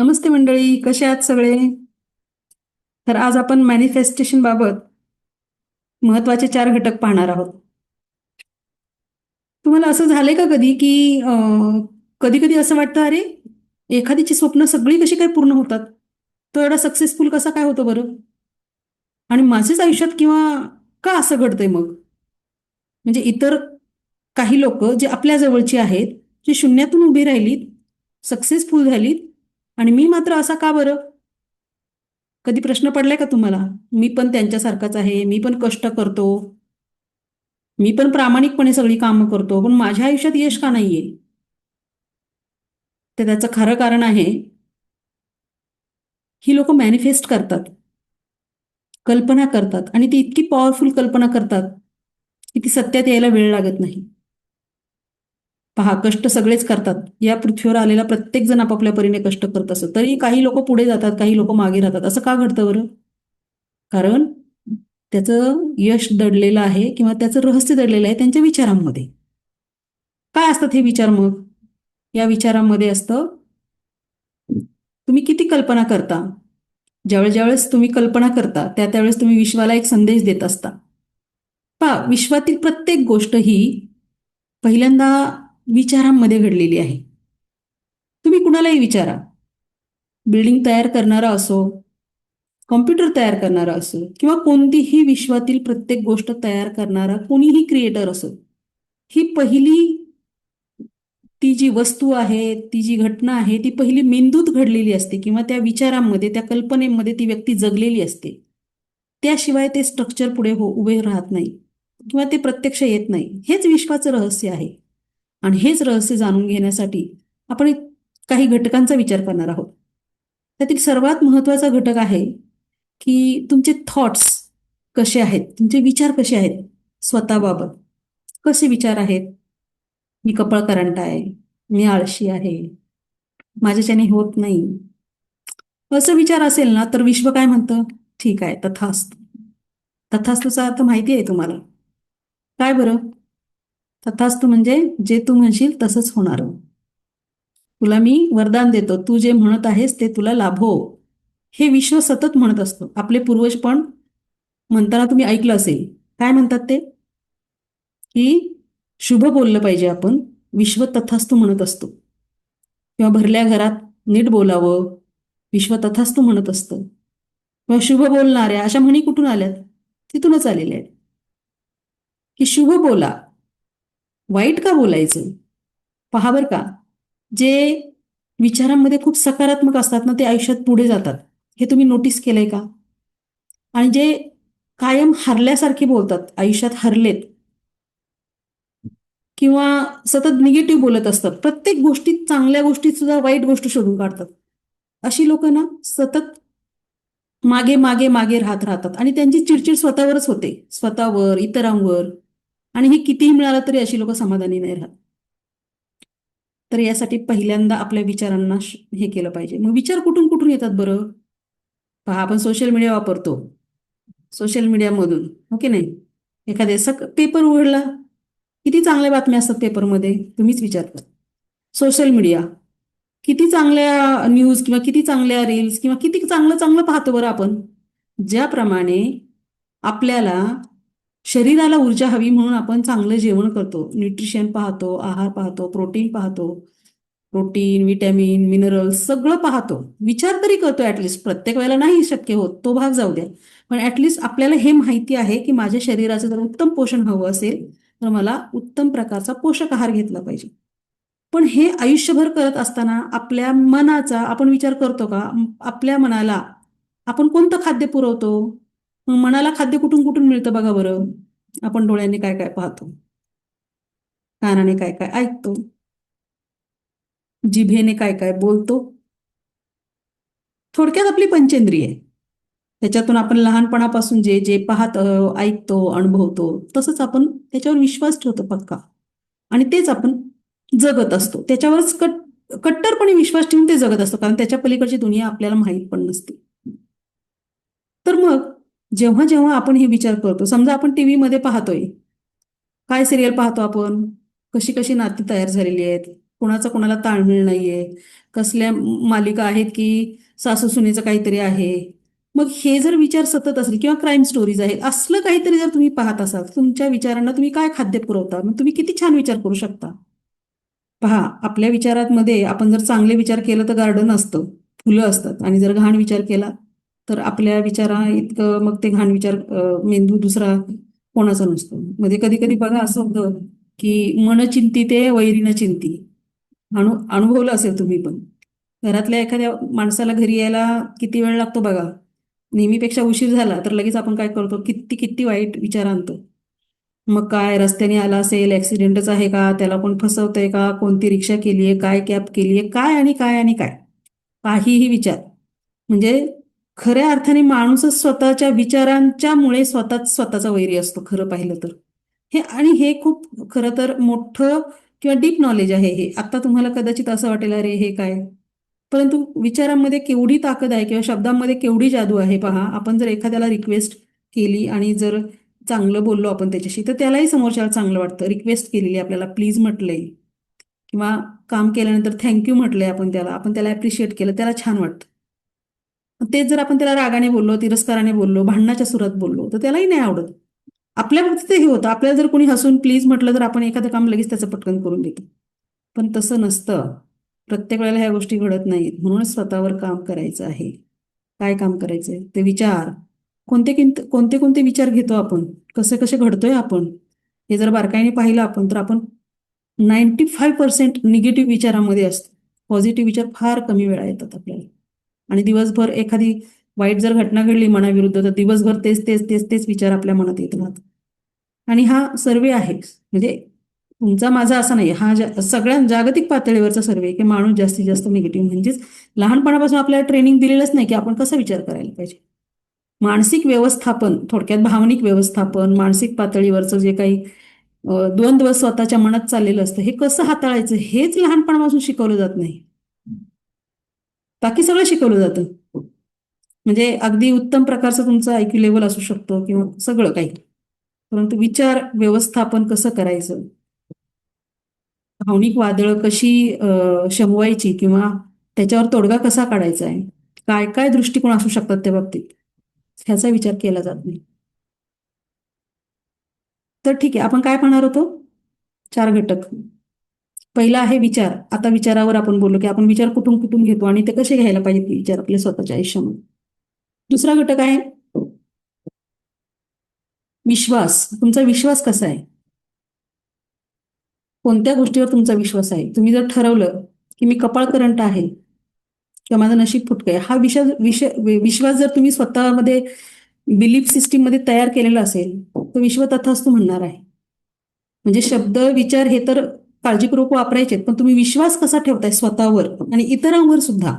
नमस्ते मंडळी कसे आहात सगळे? तर आज आपण मॅनिफेस्टेशन बाबत महत्त्वाचे चार घटक पाहणार आहोत. तुम्हाला असं झालंय का कधी की कधी कधी असं वाटतं अरे एखादीची स्वप्न सगळी कशी काय पूर्ण होतात? तो एवढा सक्सेसफुल कसा काय होतो बरं? आणि माझ्याच आयुष्यात किंवा का असं घडतंय मग? म्हणजे इतर काही लोक जे आपल्या जवळची आहेत जी शून्यातून उभी राहिलीत सक्सेसफुल झालीत आणि मी मात्र असा का बरं? कधी प्रश्न पडलाय का तुम्हाला? मी पण त्यांच्यासारखाच आहे मी पण कष्ट करतो. मी पण प्रामाणिकपणे सगळी कामं करतो पण माझ्या आयुष्यात यश का नाहीये? तर त्याचं खरं कारण आहे ही लोक मॅनिफेस्ट करतात. कल्पना करतात आणि ती इतकी पॉवरफुल कल्पना करतात की ती सत्यात यायला वेळ लागत नाही. पहा कष्ट सगळेच करतात. या पृथ्वीवर आलेला प्रत्येक जण आपापल्या परीने कष्ट करत असत. तरी काही लोक पुढे जातात काही लोक मागे राहतात. असं का घडतं बरं? कारण त्याचं यश दडलेलं आहे किंवा त्याचं रहस्य दडलेलं आहे त्यांच्या विचारांमध्ये. काय असतात हे विचार मग? या विचारांमध्ये असतं तुम्ही किती कल्पना करता? ज्यावेळेस ज्यावेळेस तुम्ही कल्पना करता त्या त्यावेळेस तुम्ही विश्वाला एक संदेश देत असता. पहा विश्वातील प्रत्येक गोष्ट ही पहिल्यांदा विचारांमध्ये घडलेली आहे. तुम्ही कुणालाही विचारा. बिल्डिंग तयार करणारा असो कॉम्प्युटर तयार करणारा असो किंवा कोणतीही विश्वातील प्रत्येक गोष्ट तयार करणारा कोणीही क्रिएटर असो ही पहिली ती जी वस्तू आहे ती जी घटना आहे ती पहिली मेंदूत घडलेली असते किंवा त्या विचारांमध्ये त्या कल्पनेमध्ये ती व्यक्ती जगलेली असते. त्याशिवाय ते स्ट्रक्चर पुढे हो उभे राहत नाही किंवा ते प्रत्यक्ष येत नाही. हेच विश्वाचं रहस्य आहे. आणि हेच रहस्य जाणून घेण्यासाठी आपण काही घटकांचा विचार करणार आहोत. त्यातील सर्वात महत्त्वाचा घटक आहे की तुमचे थॉट्स कसे आहेत? तुमचे विचार कसे आहेत? स्वतःबाबत. कसे विचार आहेत? मी कपाळ करंट आहे. मी आळशी आहे. माझ्याच्याने होत नाही. असं विचार असेल ना तर विश्व काय म्हणतं? ठीक आहे तथास्त. तथास्तूचा अर्थ माहिती आहे तुम्हाला. काय बरं? तथास्तु म्हणजे जे तू म्हणशील तसंच होणार. तुला मी वरदान देतो तू जे म्हणत आहेस ते तुला लाभो. हे विश्व सतत म्हणत असतो. आपले पूर्वज पण म्हणताना तुम्ही ऐकलं असेल. काय म्हणतात ते? की शुभ बोललं पाहिजे आपण विश्व तथास्तू म्हणत असतो. किंवा भरल्या घरात नीट बोलावं विश्व तथास्तू म्हणत असतं. किंवा शुभ बोलणाऱ्या अशा म्हणी कुठून आल्यात? तिथूनच आलेल्या आहेत. की शुभ बोला. वाईट का बोलायचं? पहा बर का जे विचारांमध्ये खूप सकारात्मक असतात ना ते आयुष्यात पुढे जातात. हे तुम्ही नोटीस केलंय का? आणि जे कायम हरल्यासारखे बोलतात आयुष्यात हरलेत किंवा सतत निगेटिव्ह बोलत असतात प्रत्येक गोष्टीत चांगल्या गोष्टीत सुद्धा वाईट गोष्ट शोधून काढतात. अशी लोक ना सतत मागे मागे मागे राहत राहतात. आणि त्यांची चिडचिड स्वतःवरच होते. स्वतःवर इतरांवर आणि हे कितीही मिळालं तरी अशी लोक समाधानी नाही राहत. तर यासाठी पहिल्यांदा आपल्या विचारांना हे केलं पाहिजे. मग विचार कुठून कुठून येतात बरं? पहा आपण सोशल मीडिया वापरतो. सोशल मीडियामधून ओके नाही? एखाद्या सक पेपर उघडला. किती चांगल्या बातम्या असतात पेपरमध्ये तुम्हीच विचार करा. सोशल मीडिया किती चांगल्या न्यूज किंवा किती चांगल्या रील्स किंवा किती चांगलं चांगलं पाहतो बरं आपण? ज्याप्रमाणे आपल्याला शरीराला ऊर्जा हवी म्हणून आपण चांगलं जेवण करतो. न्यूट्रिशन पाहतो आहार पाहतो प्रोटीन पाहतो प्रोटीन विटॅमिन मिनरल्स सगळं पाहतो. विचार तरी करतो ॲटलिस्ट प्रत्येक वेळेला नाही शक्य होत तो भाग जाऊ द्या. पण ॲटलिस्ट आपल्याला हे माहिती आहे की माझ्या शरीराचं जर उत्तम पोषण हवं असेल तर मला उत्तम प्रकारचा पोषक आहार घेतला पाहिजे. पण हे आयुष्यभर करत असताना आपल्या मनाचा आपण विचार करतो का? आपल्या मनाला आपण कोणतं खाद्य पुरवतो? मनाला खाद्य कुठून कुठून मिळतं बघा बरं? आपण डोळ्यांनी काय काय पाहतो? कानाने काय काय ऐकतो? जिभेने काय काय बोलतो? थोडक्यात आपली पंचेंद्रिय. त्याच्यातून आपण लहानपणापासून जे जे पाहत ऐकतो अनुभवतो तसंच आपण त्याच्यावर विश्वास ठेवतो पक्का. आणि तेच आपण जगत असतो. त्याच्यावरच कट कट्टरपणे विश्वास ठेवून ते जगत असतो. कारण त्याच्या पलीकडची दुनिया आपल्याला माहीत पण नसते. तर मग जेव्हा जेव्हा आपण हे विचार करतो समजा आपण टी व्हीमध्ये पाहतोय. काय सिरियल पाहतो आपण? कशी कशी नाती तयार झालेली आहेत? कुणाचा कुणाला ताळमेळ नाहीये. कसल्या मालिका आहेत की सासू सुनेचं काहीतरी आहे? मग हे जर विचार सतत असेल किंवा क्राईम स्टोरीज आहेत असलं काहीतरी जर तुम्ही पाहत असाल तुमच्या विचारांना तुम्ही काय खाद्य पुरवता? मग तुम्ही किती छान विचार करू शकता. पहा आपल्या विचारांमध्ये आपण जर चांगले विचार केलं तर गार्डन असतं फुलं असतात. आणि जर घाण विचार केला तर आपल्या विचारा इतकं मग ते घाण विचार मेंदू दुसरा कोणाचा नसतो. म्हणजे कधी कधी बघा असं होतं की मन चिंती ते वैरीनं चिंती. अनु अनुभवलं असेल तुम्ही पण. घरातल्या एखाद्या माणसाला घरी यायला किती वेळ लागतो बघा? नेहमीपेक्षा उशीर झाला तर लगेच आपण काय करतो? किती किती वाईट विचार आणतो. मग काय? रस्त्याने आला असेल ऍक्सिडेंटच आहे का? त्याला कोण फसवतंय का? कोणती रिक्षा केली आहे काय कॅब केली आहे काय आणि काय आणि काय? काहीही विचार. म्हणजे खऱ्या अर्थाने माणूसच स्वतःच्या विचारांच्यामुळे स्वतःच स्वतःचा वैरी असतो खरं पाहिलं तर. हे आणि हे खूप खरं तर मोठं किंवा डीप नॉलेज आहे हे. आता तुम्हाला कदाचित असं वाटेल अरे हे काय? परंतु विचारांमध्ये केवढी ताकद आहे किंवा शब्दांमध्ये केवढी जादू आहे पहा. आपण जर एखाद्याला रिक्वेस्ट केली आणि जर चांगलं बोललो आपण त्याच्याशी तर त्यालाही समोरच्याला चांगलं वाटतं. रिक्वेस्ट केलेली आपल्याला प्लीज म्हटलंय. किंवा काम केल्यानंतर थँक्यू म्हटलंय आपण त्याला. आपण त्याला ॲप्रिशिएट केलं त्याला छान वाटतं. तेच जर आपण त्याला रागाने बोललो तिरस्काराने बोललो भांडणाच्या सुरात बोललो तर त्यालाही नाही आवडत. आपल्या बाबतीत हे होतं. आपल्याला जर कोणी हसून प्लीज म्हटलं तर आपण एखादं काम लगेच त्याचं पटकन करून देतो. पण तसं नसतं. प्रत्येक वेळेला ह्या गोष्टी घडत नाहीत. म्हणून स्वतःवर काम करायचं आहे. काय काम करायचंय? ते विचार. कोणते किंत कोणते कोणते विचार घेतो आपण? कसे कसे घडतोय आपण? हे जर बारकाईने पाहिलं आपण तर आपण नाईन्टी फाईव्ह पर्सेंट निगेटिव्ह विचारामध्ये असतो. पॉझिटिव्ह विचार फार कमी वेळा येतात आपल्याला. आणि दिवसभर एखादी वाईट जर घटना घडली मनाविरुद्ध तर दिवसभर तेच तेच तेच तेच विचार आपल्या मनात येत राहतात. आणि हा सर्वे आहे. म्हणजे तुमचा माझा असा नाही. हा जा- सगळ्या जागतिक पातळीवरचा सर्वे की माणूस जास्तीत जास्त निगेटिव्ह म्हणजेच लहानपणापासून आपल्याला ट्रेनिंग दिलेलंच नाही की आपण कसा विचार करायला पाहिजे. मानसिक व्यवस्थापन थोडक्यात भावनिक व्यवस्थापन मानसिक पातळीवरचं जे काही द्वंद्व स्वतःच्या मनात चाललेलं असतं हे कसं हाताळायचं हेच लहानपणापासून शिकवलं जात नाही. बाकी सगळं शिकवलं जातं. म्हणजे अगदी उत्तम प्रकारचं तुमचं आयक्यू लेवल असू शकतो किंवा सगळं काही. परंतु विचार व्यवस्थापन कसं करायचं? भावनिक वादळं कशी शमवायची किंवा त्याच्यावर तोडगा कसा काढायचा आहे? काय काय दृष्टिकोन असू शकतात त्या बाबतीत? ह्याचा विचार केला जात नाही. तर ठीक आहे आपण काय पाहणार होतो? चार घटक. पहिला आहे विचार. आता विचारावर आपण बोललो की आपण विचार कुठून कुठून घेतो आणि ते कसे घ्यायला पाहिजेत ते विचार आपल्या स्वतःच्या आयुष्यामध्ये. दुसरा घटक आहे विश्वास. तुमचा विश्वास कसा आहे? कोणत्या गोष्टीवर तुमचा विश्वास आहे? तुम्ही जर ठरवलं की मी कपाळ करंट आहे किंवा माझं नशीब फुटकं आहे हा विषय विश्वास जर तुम्ही स्वतःमध्ये बिलीफ सिस्टीममध्ये तयार केलेला असेल तर विश्व तथास्तू म्हणणार आहे. म्हणजे शब्द विचार हे तर काळजीपूर्वक वापरायचे पण तुम्ही विश्वास कसा ठेवताय स्वतःवर आणि इतरांवर सुद्धा?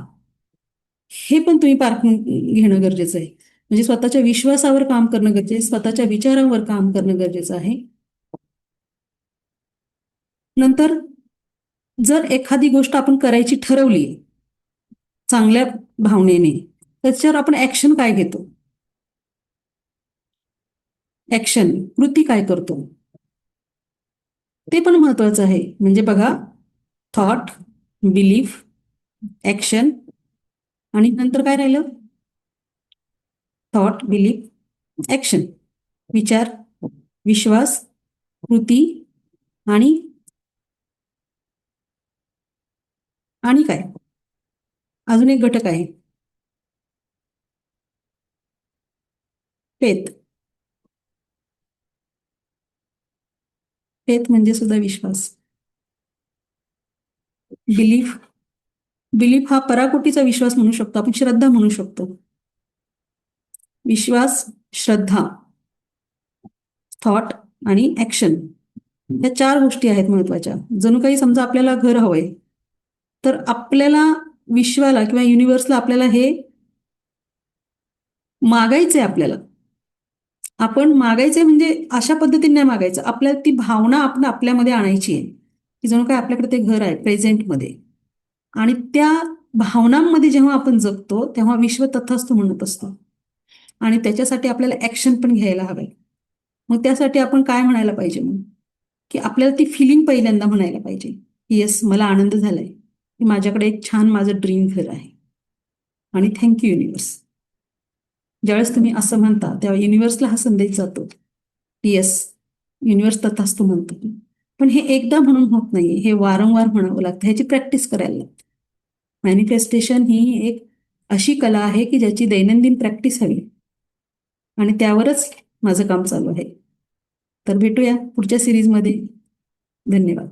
हे पण तुम्ही पारखून घेणं गरजेचं आहे. म्हणजे स्वतःच्या विश्वासावर काम करणं गरजेचं आहे स्वतःच्या विचारांवर काम करणं गरजेचं आहे. नंतर जर एखादी गोष्ट आपण करायची ठरवली चांगल्या भावनेने त्याच्यावर आपण ऍक्शन काय घेतो? ऍक्शन कृती काय करतो? ते पण महत्वाचं आहे. म्हणजे बघा थॉट बिलीफ ऍक्शन आणि नंतर काय राहिलं? थॉट बिलीफ ऍक्शन विचार विश्वास कृती आणि आणि काय? अजून एक घटक आहे. फेथ फेथ म्हणजे सुद्धा विश्वास. बिलीफ बिलीफ हा पराकोटीचा विश्वास म्हणू शकतो आपण श्रद्धा म्हणू शकतो. विश्वास श्रद्धा थॉट आणि ऍक्शन या चार गोष्टी आहेत महत्त्वाच्या जणू काही समजा आपल्याला घर हवंय तर आपल्याला विश्वाला किंवा युनिव्हर्सला आपल्याला हे मागायचंय आपल्याला. आपण मागायचंय म्हणजे अशा पद्धतीने नाही मागायचं. आपल्याला ती भावना आपण आपल्यामध्ये आणायची आहे. की जणू काय आपल्याकडे ते घर आहे प्रेझेंटमध्ये. आणि त्या भावनांमध्ये जेव्हा आपण जगतो तेव्हा विश्व तथस्थ म्हणत असतो. आणि त्याच्यासाठी आपल्याला ऍक्शन पण घ्यायला हवंय मग त्यासाठी आपण काय म्हणायला पाहिजे मग? की आपल्याला ती फिलिंग पहिल्यांदा म्हणायला पाहिजे. की येस मला आनंद झालाय. की माझ्याकडे एक छान माझं ड्रीम घर आहे. आणि थँक्यू युनिवर्स ज्यावेळेस तुम्ही असं म्हणता तेव्हा युनिव्हर्सला हा संदेश जातो. येस युनिव्हर्स तू म्हणतो. पण हे एकदा म्हणून होत नाही हे वारंवार म्हणावं लागतं. ह्याची प्रॅक्टिस करायला लागते. मॅनिफेस्टेशन ही एक अशी कला आहे की ज्याची दैनंदिन प्रॅक्टिस हवी. आणि त्यावरच माझं काम चालू आहे. तर भेटूया पुढच्या सिरीजमध्ये धन्यवाद.